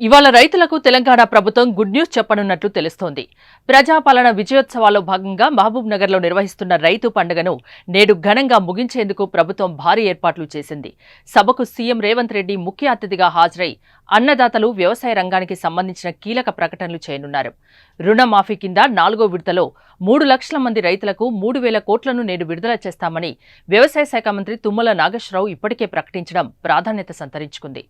ఇవాళ రైతులకు తెలంగాణ ప్రభుత్వం గుడ్ న్యూస్ చెప్పనున్నట్లు తెలుస్తోంది. ప్రజాపాలన విజయోత్సవాల్లో భాగంగా మహబూబ్ నగర్లో నిర్వహిస్తున్న రైతు పండుగను నేడు ఘనంగా ముగించేందుకు ప్రభుత్వం భారీ ఏర్పాట్లు చేసింది. సభకు సీఎం రేవంత్ రెడ్డి ముఖ్య అతిథిగా హాజరై అన్నదాతలు వ్యవసాయ రంగానికి సంబంధించిన కీలక ప్రకటనలు చేయనున్నారు. రుణమాఫీ కింద నాలుగో విడతలో మూడు లక్షల మంది రైతులకు మూడు వేల కోట్లను నేడు విడుదల చేస్తామని వ్యవసాయ శాఖ మంత్రి తుమ్మల నాగేశ్వరరావు ఇప్పటికే ప్రకటించడం ప్రాధాన్యత సంతరించుకుంది.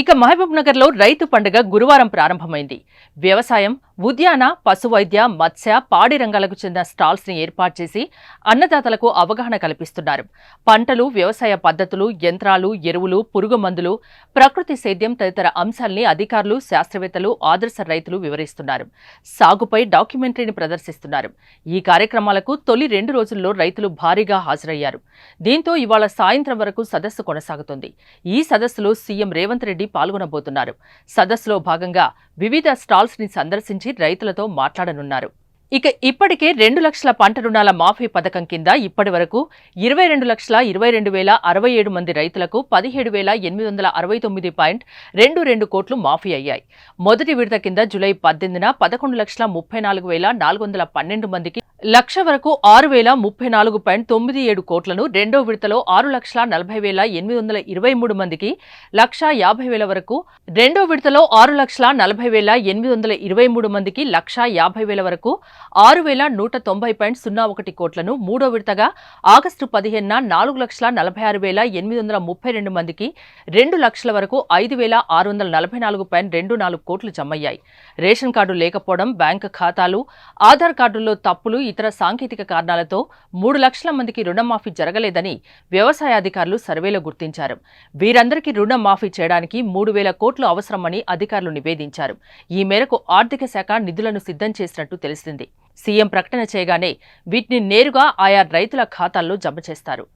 ఇక మహబూబ్ నగర్లో రైతు పండుగ గురువారం ప్రారంభమైంది. వ్యవసాయం ఉద్యాన పశువైద్య మత్స్య పాడి రంగాలకు చెందిన స్టాల్స్ని ఏర్పాటు చేసి అన్నదాతలకు అవగాహన కల్పిస్తున్నారు. పంటలు వ్యవసాయ పద్ధతులు యంత్రాలు ఎరువులు పురుగు మందులు ప్రకృతి సేద్యం తదితర అంశాల్ని అధికారులు శాస్త్రవేత్తలు ఆదర్శ రైతులు వివరిస్తున్నారు. సాగుపై డాక్యుమెంటరీని ప్రదర్శిస్తున్నారు. ఈ కార్యక్రమాలకు తొలి రెండు రోజుల్లో రైతులు భారీగా హాజరయ్యారు. దీంతో ఇవాళ సాయంత్రం వరకు సదస్సు కొనసాగుతుంది. ఈ సదస్సులో సీఎం రేవంత్ రెడ్డి పాల్గొనబోతున్నారు. సదస్సులో భాగంగా వివిధ స్టాల్స్ని సందర్శించి రైతులతో మాట్లాడనున్నారు. ఇక ఇప్పటికే రెండు లక్షల పంట రుణాల మాఫీ పథకం కింద ఇప్పటి వరకు ఇరవై రెండు లక్షల ఇరవై రెండు వేల అరవై ఏడు మంది రైతులకు పదిహేడు వేల ఎనిమిది వందల అరవై తొమ్మిది పాయింట్ రెండు రెండు కోట్లు మాఫీ అయ్యాయి. మొదటి విడత కింద జులై పద్దెనిమిదిన పదకొండు లక్షల ముప్పై నాలుగు వేల నాలుగు వందల పన్నెండు మందికి లక్ష వరకు ఆరు వేల ముప్పై నాలుగు పాయింట్ తొమ్మిది ఏడు కోట్లను రెండో విడతలో ఆరు లక్షల నలభై వేల ఎనిమిది వందల ఇరవై మూడు మందికి లక్ష యాభై వేల వరకు రెండో విడతలో ఆరు లక్షల నలభై వేల ఎనిమిది వందల ఇరవై మూడు మందికి లక్ష యాభై వేల వరకు ఆరు వేల నూట తొంభై పాయింట్ సున్నా ఒకటి కోట్లను మూడో విడతగా ఆగస్టు పదిహేనున నాలుగు లక్షల నలభై ఆరు వేల ఎనిమిది వందల ముప్పై రెండు మందికి రెండు లక్షల వరకు ఐదు వేల ఆరు వందల నలభై నాలుగు పాయింట్ రెండు నాలుగు కోట్లు జమయ్యాయి. రేషన్ కార్డు లేకపోవడం బ్యాంకు ఖాతాలు ఆధార్ కార్డుల్లో తప్పులు ఇతర సాంకేతిక కారణాలతో మూడు లక్షల మందికి రుణమాఫీ జరగలేదని వ్యవసాయ అధికారులు సర్వేలో గుర్తించారు. వీరందరికీ రుణమాఫీ చేయడానికి మూడు వేల కోట్లు అవసరమని అధికారులు నివేదించారు. ఈ మేరకు ఆర్థిక శాఖ నిధులను సిద్ధం చేసినట్టు తెలిసింది. సీఎం ప్రకటన చేయగానే వీటిని నేరుగా ఆయా రైతుల ఖాతాల్లో జమ చేస్తారు.